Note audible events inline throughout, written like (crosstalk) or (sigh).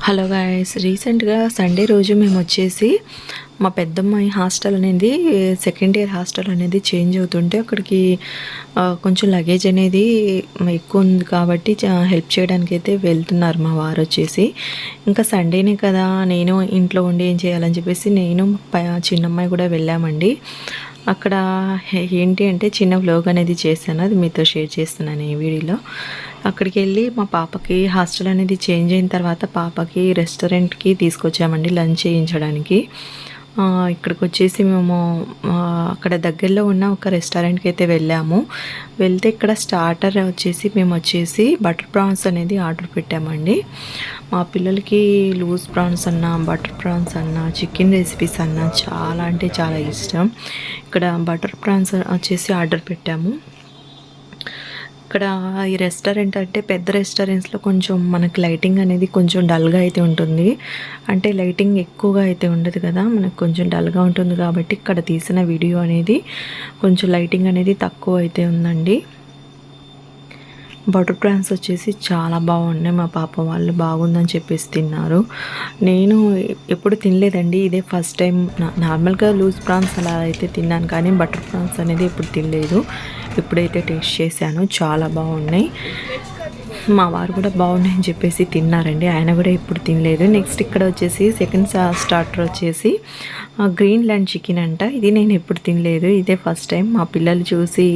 Hello guys రీసెంట్గా Sunday రోజు మేము వచ్చేసి మా పెద్దమ్మాయి హాస్టల్ అనేది సెకండ్ ఇయర్ హాస్టల్ అనేది చేంజ్ అవుతుంటే అక్కడికి కొంచెం లగేజ్ అనేది ఎక్కువ ఉంది కాబట్టి చా- హెల్ప్ చేయడానికి అయితే వెళ్తున్నారు మా వారు వచ్చేసి. ఇంకా సండేనే కదా నేను ఇంట్లో ఉండి ఏం చేయాలని చెప్పేసి నేను చిన్నమ్మాయి కూడా వెళ్ళామండి. అక్కడ ఏంటి అంటే చిన్న వ్లాగ్ అనేది చేశాను. అది మీతో షేర్ చేస్తున్నాను ఈ వీడియోలో. అక్కడికి వెళ్ళి మా పాపకి హాస్టల్ అనేది చేంజ్ అయిన తర్వాత పాపకి రెస్టారెంట్కి తీసుకొచ్చామండి లంచ్ చేయించడానికి. ఇక్కడికి వచ్చేసి మేము అక్కడ దగ్గరలో ఉన్న ఒక రెస్టారెంట్కి అయితే వెళ్ళాము. వెళ్తే ఇక్కడ స్టార్టర్ వచ్చేసి మేము వచ్చేసి బటర్ ప్రాన్స్ అనేది ఆర్డర్ పెట్టామండి. మా పిల్లలకి లూజ్ ప్రాన్స్ అన్న బటర్ ప్రాన్స్ అన్న చికెన్ రెసిపీస్ అన్న చాలా అంటే చాలా ఇష్టం. ఇక్కడ బటర్ ప్రాన్స్ వచ్చేసి ఆర్డర్ పెట్టాము. ఇక్కడ ఈ రెస్టారెంట్ అంటే పెద్ద రెస్టారెంట్స్లో కొంచెం మనకు లైటింగ్ అనేది కొంచెం డల్గా అయితే ఉంటుంది. అంటే లైటింగ్ ఎక్కువగా అయితే ఉండదు కదా మనకు కొంచెం డల్గా ఉంటుంది కాబట్టి ఇక్కడ తీసిన వీడియో అనేది కొంచెం లైటింగ్ అనేది తక్కువ అయితే ఉందండి. బటర్ ప్రాన్స్ వచ్చేసి చాలా బాగున్నాయి. మా పాప వాళ్ళు బాగుందని చెప్పేసి తిన్నారు. నేను ఎప్పుడు తినలేదండి. ఇదే ఫస్ట్ టైం నార్మల్గా లూజ్ ప్రాన్స్ అలా అయితే తిన్నాను కానీ బటర్ ప్రాన్స్ అనేది ఎప్పుడు తినలేదు. ఇప్పుడైతే టేస్ట్ చేశాను. చాలా బాగున్నాయి. మా వారు కూడా బాగున్నాయని చెప్పేసి తిన్నారండి. ఆయన కూడా ఇప్పుడు తినలేదు. నెక్స్ట్ ఇక్కడ వచ్చేసి సెకండ్ స్టార్టర్ వచ్చేసి గ్రీన్ ల్యాండ్ చికెన్ అంట. ఇది నేను ఎప్పుడు తినలేదు. ఇదే ఫస్ట్ టైం. మా పిల్లలు చూసి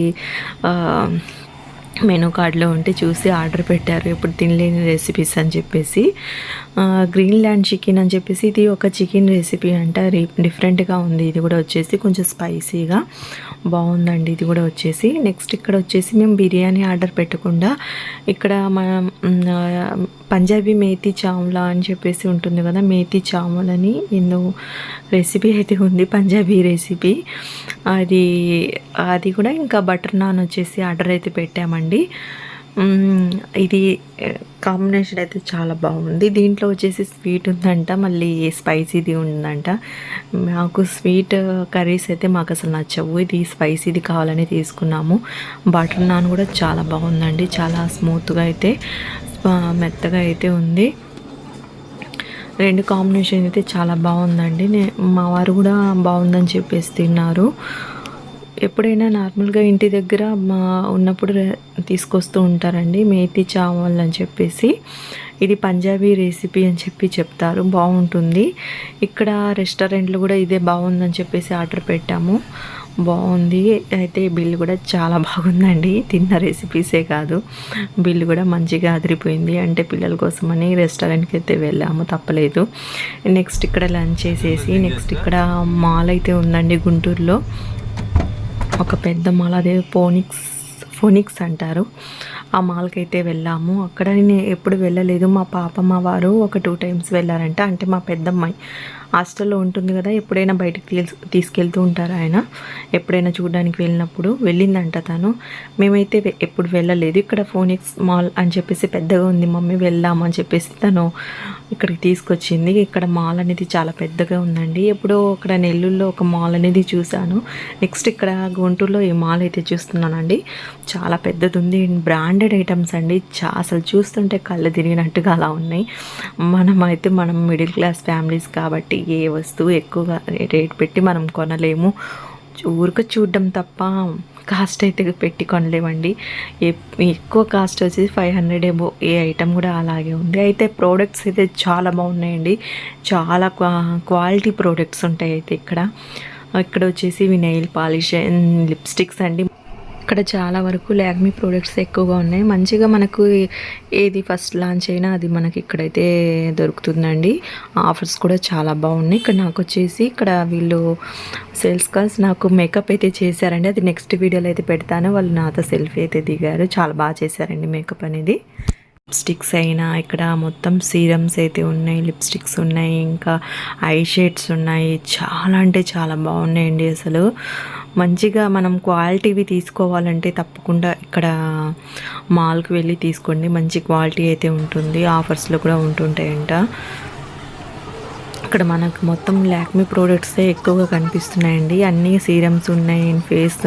మెనూ కార్డులో ఉంటే చూసి ఆర్డర్ పెట్టారు. ఎప్పుడు తినలేని రెసిపీస్ అని చెప్పేసి. గ్రీన్ ల్యాండ్ చికెన్ అని చెప్పేసి ఇది ఒక చికెన్ రెసిపీ అంట. డిఫరెంట్గా ఉంది. ఇది కూడా వచ్చేసి కొంచెం స్పైసీగా బాగుందండి. ఇది కూడా వచ్చేసి. నెక్స్ట్ ఇక్కడ వచ్చేసి మేము బిర్యానీ ఆర్డర్ పెట్టకుండా ఇక్కడ మనం పంజాబీ మేతి చావులా అని చెప్పేసి ఉంటుంది కదా మేతి చాములని ఎన్నో రెసిపీ అయితే ఉంది పంజాబీ రెసిపీ. అది అది కూడా ఇంకా బటర్ నాన్ వచ్చేసి ఆర్డర్ అయితే పెట్టామండి. ఇది కాంబినేషన్ అయితే చాలా బాగుంది. దీంట్లో వచ్చేసి స్వీట్ ఉందంట మళ్ళీ స్పైసీది ఉందంట. మాకు స్వీట్ కర్రీస్ అయితే మాకు అసలు నచ్చవు. ఇది స్పైసీది కావాలని తీసుకున్నాము. బటర్ నాన్ కూడా చాలా బాగుందండి. చాలా స్మూత్గా అయితే మెత్తగా అయితే ఉంది. రెండు కాంబినేషన్ అయితే చాలా బాగుందండి. మా వారు కూడా బాగుందని చెప్పేసి తిన్నారు. ఎప్పుడైనా నార్మల్గా ఇంటి దగ్గర మా ఉన్నప్పుడు తీసుకొస్తూ ఉంటారండి. మేతి చావల్ అని చెప్పేసి. ఇది పంజాబీ రెసిపీ అని చెప్పి చెప్తారు. బాగుంటుంది. ఇక్కడ రెస్టారెంట్లో కూడా ఇదే బాగుందని చెప్పేసి ఆర్డర్ పెట్టాము. బాగుంది. అయితే బిల్ కూడా చాలా బాగుందండి. తిన్న రెసిపీసే కాదు. బిల్ కూడా మంచిగా అదిరిపోయింది. అంటే పిల్లల కోసమని రెస్టారెంట్కి అయితే వెళ్ళాము. తప్పలేదు. నెక్స్ట్ ఇక్కడ లంచ్ చేసేసి నెక్స్ట్ ఇక్కడ మాల్ అయితే ఉందండి గుంటూరులో. ఒక పెద్ద మాల్ అదే ఫోనిక్స్ ఫోనిక్స్ అంటారు. ఆ మాల్కి అయితే వెళ్ళాము. అక్కడ నేను ఎప్పుడు వెళ్ళలేదు. మా పాప మా వారు ఒక టూ టైమ్స్ వెళ్ళారంట. అంటే మా పెద్దమ్మాయి హాస్టల్లో ఉంటుంది కదా ఎప్పుడైనా బయటకు తీసుకెళ్తూ ఉంటారు ఆయన. ఎప్పుడైనా చూడడానికి వెళ్ళినప్పుడు వెళ్ళిందంట తను. మేమైతే వె- ఎప్పుడు వెళ్ళలేదు. ఇక్కడ ఫోనిక్స్ మాల్ అని చెప్పేసి పెద్దగా ఉంది. మమ్మీ వెళ్దాం అని చెప్పేసి తను ఇక్కడికి తీసుకొచ్చింది. ఇక్కడ మాల్ అనేది చాలా పెద్దగా ఉందండి. ఎప్పుడో అక్కడ నెల్లూరులో ఒక మాల్ అనేది చూశాను. నెక్స్ట్ ఇక్కడ గుంటూరులో ఈ మాల్ అయితే చూస్తున్నానండి. చాలా పెద్దది ఉంది బ్రాండ్ బ్రాండెడ్ ఐటమ్స్ అండి. చా అసలు చూస్తుంటే కళ్ళు తిరిగినట్టుగా అలా ఉన్నాయి. మనమైతే మనం మిడిల్ క్లాస్ ఫ్యామిలీస్ కాబట్టి ఏ వస్తువు ఎక్కువగా రేట్ పెట్టి మనం కొనలేము. ఊరిక చూడడం తప్ప కాస్ట్ అయితే పెట్టి కొనలేమండి. ఎక్కువ కాస్ట్ వచ్చేసి ఫైవ్ హండ్రెడ్ ఏమో ఏ ఐటమ్ కూడా అలాగే ఉంది. అయితే ప్రోడక్ట్స్ అయితే చాలా బాగున్నాయండి. చాలా క్వా క్వాలిటీ ప్రోడక్ట్స్ ఉంటాయి అయితే ఇక్కడ. ఇక్కడ వచ్చేసి ఇవి నెయిల్ పాలిష్ లిప్స్టిక్స్ అండి. ఇక్కడ చాలా వరకు లాక్మీ ప్రోడక్ట్స్ ఎక్కువగా ఉన్నాయి. మంచిగా మనకు ఏది ఫస్ట్ లాంచ్ అయినా అది మనకి ఇక్కడైతే దొరుకుతుందండి. ఆఫర్స్ కూడా చాలా బాగున్నాయి. ఇక్కడ నాకు వచ్చేసి ఇక్కడ వీళ్ళు సేల్స్ కాల్స్ నాకు మేకప్ అయితే చేశారండి. అది నెక్స్ట్ వీడియోలో అయితే పెడతాను. వాళ్ళు నాతో సెల్ఫీ అయితే దిగారు. చాలా బాగా చేశారండి మేకప్ అనేది. లిప్స్టిక్స్ అయినా ఇక్కడ మొత్తం సీరమ్స్ అయితే ఉన్నాయి లిప్స్టిక్స్ ఉన్నాయి ఇంకా ఐ షేడ్స్ ఉన్నాయి. చాలా అంటే చాలా బాగున్నాయండి అసలు. మంచిగా మనం క్వాలిటీవి తీసుకోవాలంటే తప్పకుండా ఇక్కడ మాల్కి వెళ్ళి తీసుకోండి. మంచి క్వాలిటీ అయితే ఉంటుంది. ఆఫర్స్లో కూడా ఉంటుంటాయంట. ఇక్కడ మనకు మొత్తం లాక్మీ ప్రోడక్ట్సే ఎక్కువగా కనిపిస్తున్నాయండి. అన్నీ సీరమ్స్ ఉన్నాయి ఫేస్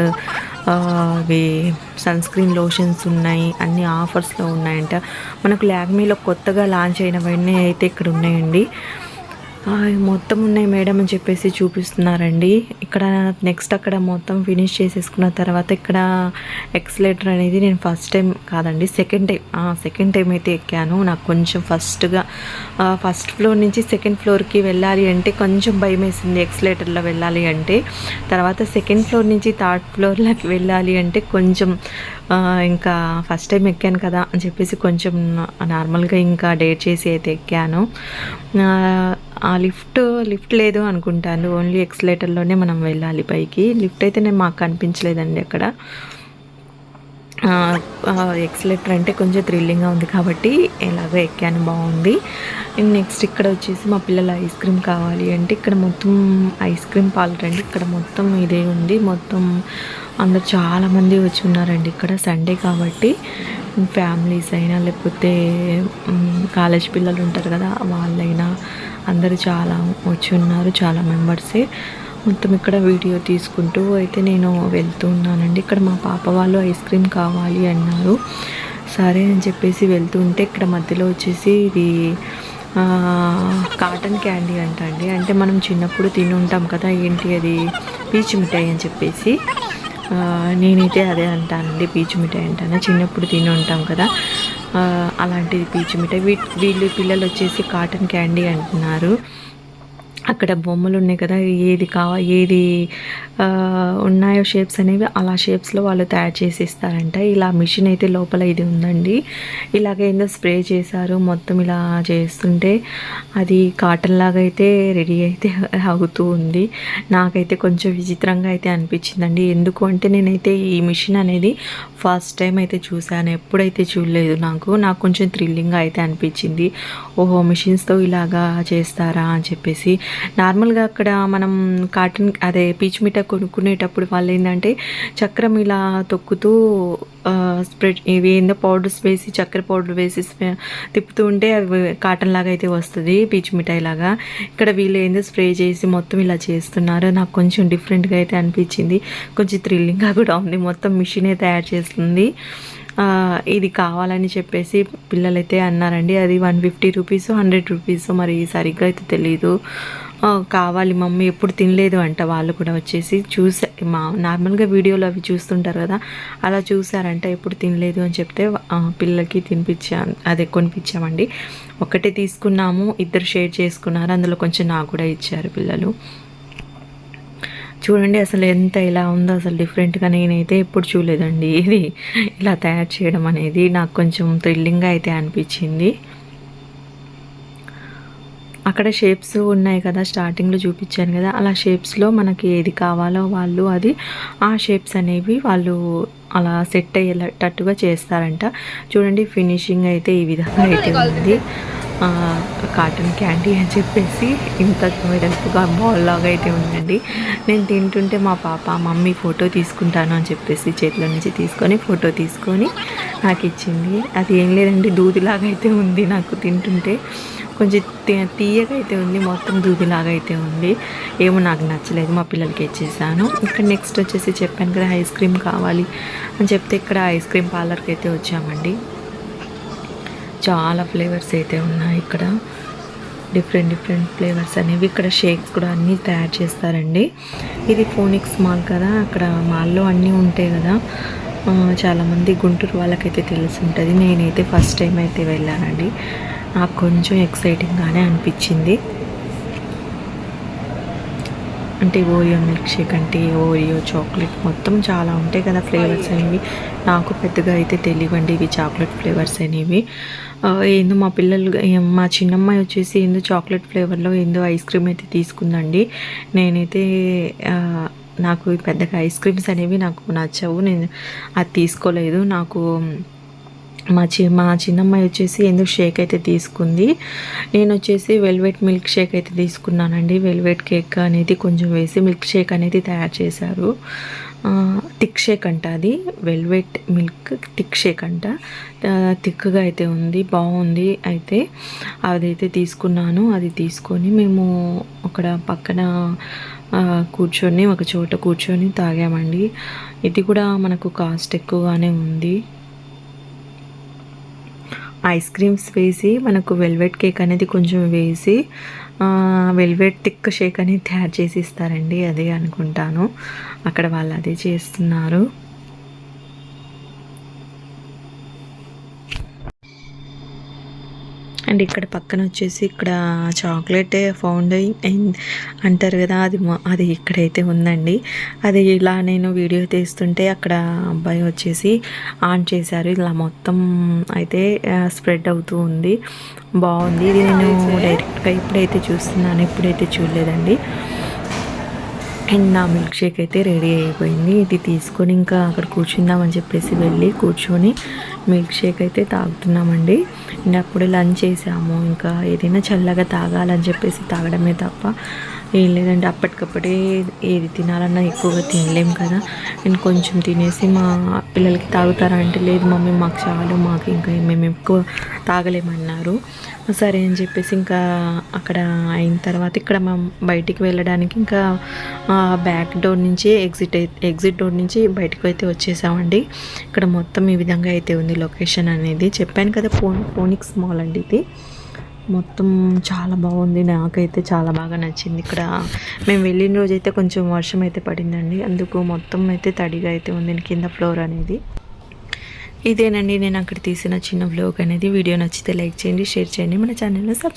అవి సన్ స్క్రీన్ లోషన్స్ ఉన్నాయి అన్ని ఆఫర్స్లో ఉన్నాయంట. మనకు లాక్మీలో కొత్తగా లాంచ్ అయినవన్నీ అయితే ఇక్కడ ఉన్నాయండి మొత్తం ఉన్నాయి మేడం అని చెప్పేసి చూపిస్తున్నారండి. ఇక్కడ నెక్స్ట్ అక్కడ మొత్తం ఫినిష్ చేసేసుకున్న తర్వాత ఇక్కడ ఎక్సలేటర్ అనేది నేను ఫస్ట్ టైం కాదండి సెకండ్ టైం సెకండ్ టైం అయితే ఎక్కాను. నాకు కొంచెం ఫస్ట్గా ఫస్ట్ ఫ్లోర్ నుంచి సెకండ్ ఫ్లోర్కి వెళ్ళాలి అంటే కొంచెం భయం వేసింది ఎక్సలేటర్లో వెళ్ళాలి అంటే. తర్వాత సెకండ్ ఫ్లోర్ నుంచి థర్డ్ ఫ్లోర్లోకి వెళ్ళాలి అంటే కొంచెం ఇంకా ఫస్ట్ టైం ఎక్కాను కదా అని చెప్పేసి కొంచెం నార్మల్గా ఇంకా డేట్ చేసి అయితే ఎక్కాను. ఆ, లిఫ్ట్ లిఫ్ట్ లేదు అనుకుంటాను. ఓన్లీ ఎక్స్లేటర్లోనే మనం వెళ్ళాలి పైకి. లిఫ్ట్ అయితే నేను మాకు కనిపించలేదండి అక్కడ. ఎక్స్లెటర్ అంటే కొంచెం థ్రిల్లింగ్గా ఉంది కాబట్టి ఎలాగో ఎక్కాను బాగుంది. నెక్స్ట్ ఇక్కడ వచ్చేసి మా పిల్లలు ఐస్ క్రీమ్ కావాలి అంటే ఇక్కడ మొత్తం ఐస్ క్రీమ్ పార్లర్ అండి. ఇక్కడ మొత్తం ఇదే ఉంది. మొత్తం అందరు చాలామంది వచ్చి ఉన్నారండి ఇక్కడ సండే కాబట్టి. ఫ్యామిలీస్ అయినా లేకపోతే కాలేజ్ పిల్లలు ఉంటారు కదా వాళ్ళైనా అందరూ చాలా వచ్చి ఉన్నారు చాలా మెంబర్సే మొత్తం ఇక్కడ వీడియో తీసుకుంటూ అయితే నేను వెళ్తూ ఉన్నానండి. ఇక్కడ మా పాప వాళ్ళు ఐస్ క్రీమ్ కావాలి అన్నారు. సరే అని చెప్పేసి వెళ్తూ ఉంటే ఇక్కడ మధ్యలో వచ్చేసి ఇది కాటన్ క్యాండీ అంట అండి. అంటే మనం చిన్నప్పుడు తిని ఉంటాం కదా ఏంటి అది? పీచు మిఠాయి అని చెప్పేసి. నేనైతే అదే అంటానండి పీచు మిఠాయి అంటాను. చిన్నప్పుడు తిని ఉంటాం కదా. అలాంటిది పీచు మిఠాయి. వీ వీళ్ళు పిల్లలు వచ్చేసి కాటన్ క్యాండీ అంటున్నారు. అక్కడ బొమ్మలు ఉన్నాయి కదా ఏది కావా ఏది ఉన్నాయో షేప్స్ అనేవి అలా షేప్స్లో వాళ్ళు తయారు చేసి ఇస్తారంట ఇలా మిషన్ అయితే లోపల ఇది ఉందండి. ఇలాగ ఏందో స్ప్రే చేశారు. మొత్తం ఇలా చేస్తుంటే అది కాటన్ లాగా అయితే రెడీ అయితే (laughs) అవుతూ ఉంది. నాకైతే కొంచెం విచిత్రంగా అయితే అనిపించిందండి. ఎందుకు అంటే నేనైతే ఈ మిషన్ అనేది ఫస్ట్ టైం అయితే చూశాను. ఎప్పుడైతే చూడలేదు నాకు నాకు కొంచెం థ్రిల్లింగ్గా అయితే అనిపించింది. ఓహో మిషన్స్తో ఇలాగా చేస్తారా అని చెప్పేసి నార్మల్గా అక్కడ మనం కాటన్ అదే పీచ్ మిఠా కొనుక్కునేటప్పుడు వాళ్ళు ఏంటంటే చక్రం ఇలా తొక్కుతూ స్ప్రెడ్ ఇవి ఏందో పౌడర్స్ వేసి చక్కెర పౌడర్ వేసి స్ప్రే- తిప్పుతూ ఉంటే అవి కాటన్ లాగా అయితే వస్తుంది పీచు మిఠాయి లాగా. ఇక్కడ వీళ్ళు ఏందో స్ప్రే చేసి మొత్తం ఇలా చేస్తున్నారు. నాకు కొంచెం డిఫరెంట్గా అయితే అనిపించింది. కొంచెం థ్రిల్లింగ్గా కూడా ఉంది. మొత్తం మిషనే తయారు చేస్తుంది. ఇది కావాలని చెప్పేసి పిల్లలైతే అన్నారండి. అది one fifty rupees hundred rupees మరి సరిగ్గా అయితే తెలీదు. కావాలి మమ్మీ ఎప్పుడు తినలేదు అంట. వాళ్ళు కూడా వచ్చేసి చూసా మా నార్మల్గా వీడియోలో అవి చూస్తుంటారు కదా అలా చూసారంట ఎప్పుడు తినలేదు అని చెప్తే పిల్లలకి తినిపించా అదే కొనిపించామండి. ఒకటే తీసుకున్నాము ఇద్దరు షేర్ చేసుకున్నారు అందులో కొంచెం నాకు కూడా ఇచ్చారు పిల్లలు. చూడండి అసలు ఎంత ఇలా ఉందో అసలు డిఫరెంట్గా నేనైతే ఎప్పుడు చూడలేదండి. ఇది ఇలా తయారు చేయడం అనేది నాకు కొంచెం థ్రిల్లింగ్గా అయితే అనిపించింది. అక్కడ షేప్స్ ఉన్నాయి కదా స్టార్టింగ్లో చూపించాను కదా అలా షేప్స్లో మనకి ఏది కావాలో వాళ్ళు అది ఆ షేప్స్ అనేవి వాళ్ళు అలా సెట్ అయ్యేటట్టుగా చేస్తారంట. చూడండి ఫినిషింగ్ అయితే ఈ విధంగా అయితే ఉంది. కాటన్ క్యాండీ అని చెప్పేసి ఇంత వెడల్పుగా బాల్ లాగా అయితే ఉందండి. నేను తింటుంటే మా పాప మమ్మీ ఫోటో తీసుకుంటాను అని చెప్పేసి చేతిలో నుంచి తీసుకొని ఫోటో తీసుకొని నాకు ఇచ్చింది. అది ఏం లేదండి దూదిలాగా అయితే ఉంది నాకు తింటుంటే. కొంచెం తీయగా అయితే ఉంది మొత్తం దూదిలాగా అయితే ఉంది. ఏమో నాకు నచ్చలేదు మా పిల్లలకి ఇచ్చేసాను. ఇక్కడ నెక్స్ట్ వచ్చేసి చెప్పాను కదా ఐస్ క్రీమ్ కావాలి అని చెప్తే ఇక్కడ ఐస్ క్రీమ్ పార్లర్కి అయితే వచ్చామండి. చాలా ఫ్లేవర్స్ అయితే ఉన్నాయి ఇక్కడ. డిఫరెంట్ డిఫరెంట్ ఫ్లేవర్స్ అనేవి. ఇక్కడ షేక్స్ కూడా అన్నీ తయారు చేస్తారండి. ఇది ఫోనిక్స్ మాల్ కదా అక్కడ మాల్లో అన్నీ ఉంటాయి కదా. చాలామంది గుంటూరు వాళ్ళకైతే తెలిసి ఉంటుంది. నేనైతే ఫస్ట్ టైం అయితే వెళ్ళానండి. నాకు కొంచెం ఎక్సైటింగ్గానే అనిపించింది. అంటే ఓరియో మిల్క్ షేక్ అంటే ఓరియో చాక్లెట్ మొత్తం చాలా ఉంటాయి కదా ఫ్లేవర్స్ అనేవి. నాకు పెద్దగా అయితే తెలియవండి ఇవి చాక్లెట్ ఫ్లేవర్స్ అనేవి. ఏందో మా పిల్లలు మా చిన్నమ్మాయి వచ్చేసి ఏందో చాక్లెట్ ఫ్లేవర్లో ఏందో ఐస్ క్రీమ్ అయితే తీసుకుందండి. నేనైతే నాకు పెద్దగా ఐస్ క్రీమ్స్ అనేవి నాకు నచ్చవు. నేను అది తీసుకోలేదు. నాకు మా చి మా చిన్నమ్మాయి వచ్చేసి ఎందుకు షేక్ అయితే తీసుకుంది? నేను వచ్చేసి వెల్వెట్ మిల్క్ షేక్ అయితే తీసుకున్నానండి. వెల్వెట్ కేక్ అనేది కొంచెం వేసి మిల్క్ షేక్ అనేది తయారు చేశారు. టిక్ థిక్ షేక్ అంట అది. వెల్వెట్ మిల్క్ థిక్ షేక్ అంట. థిక్గా అయితే ఉంది బాగుంది అయితే. అదైతే తీసుకున్నాను. అది తీసుకొని మేము అక్కడ పక్కన కూర్చొని ఒక చోట కూర్చొని తాగామండి. ఇది కూడా మనకు కాస్ట్ ఎక్కువగానే ఉంది. ఐస్ క్రీమ్స్ వేసి మనకు వెల్వెట్ కేక్ అనేది కొంచెం వేసి వెల్వెట్ థిక్ షేక్ అనేది తయారు చేసి ఇస్తారండి అదే అనుకుంటాను. అక్కడ వాళ్ళు అదే చేస్తున్నారు. అండ్ ఇక్కడ పక్కన వచ్చేసి ఇక్కడ చాక్లెట్ ఫౌండ్ అంటారు కదా అది అది ఇక్కడైతే ఉందండి. అది ఇలా నేను వీడియో తీస్తుంటే అక్కడ అబ్బాయి వచ్చేసి ఆన్ చేశారు. ఇలా మొత్తం అయితే స్ప్రెడ్ అవుతూ ఉంది. బాగుంది. ఇది నేను డైరెక్ట్గా ఇప్పుడైతే చూస్తున్నాను. ఇప్పుడైతే చూడలేదండి. అండ్ నా మిల్క్ షేక్ అయితే రెడీ అయిపోయింది. ఇది తీసుకొని ఇంకా అక్కడ కూర్చుందామని చెప్పేసి వెళ్ళి కూర్చొని మిల్క్ షేక్ అయితే తాగుతున్నామండి. అండ్ అప్పుడు లంచ్ చేసాము. ఇంకా ఏదైనా చల్లగా తాగాలని చెప్పేసి తాగడమే తప్ప ఏం లేదంటే అప్పటికప్పుడే ఏది తినాలన్నా ఎక్కువగా తినలేం కదా. నేను కొంచెం తినేసి మా పిల్లలకి తాగుతారా అంటే లేదు మమ్మీ మాకు చాలు మాకు ఇంకా మేము ఎక్కువ తాగలేమన్నారు. సరే అని చెప్పేసి ఇంకా అక్కడ అయిన తర్వాత ఇక్కడ మేము బయటికి వెళ్ళడానికి ఇంకా బ్యాక్ డోర్ నుంచి ఎగ్జిట్ ఎగ్జిట్ డోర్ నుంచి బయటకు అయితే వచ్చేసామండి. ఇక్కడ మొత్తం ఈ విధంగా అయితే ఉంది. లొకేషన్ అనేది చెప్పాను కదా ఫోన్ ఫోనిక్స్ మాల్ అండి ఇది. మొత్తం చాలా బాగుంది నాకైతే చాలా బాగా నచ్చింది. ఇక్కడ మేము వెళ్ళిన రోజు అయితే కొంచెం వర్షం అయితే పడిందండి. అందుకు మొత్తం అయితే తడిగా అయితే ఉంది కింద ఫ్లోర్ అనేది. ఇదేనండి నేను అక్కడ తీసిన చిన్న వ్లాగ్ అనేది. వీడియో నచ్చితే లైక్ చేయండి షేర్ చేయండి. మన ఛానల్ని సబ్స్క్రైబ్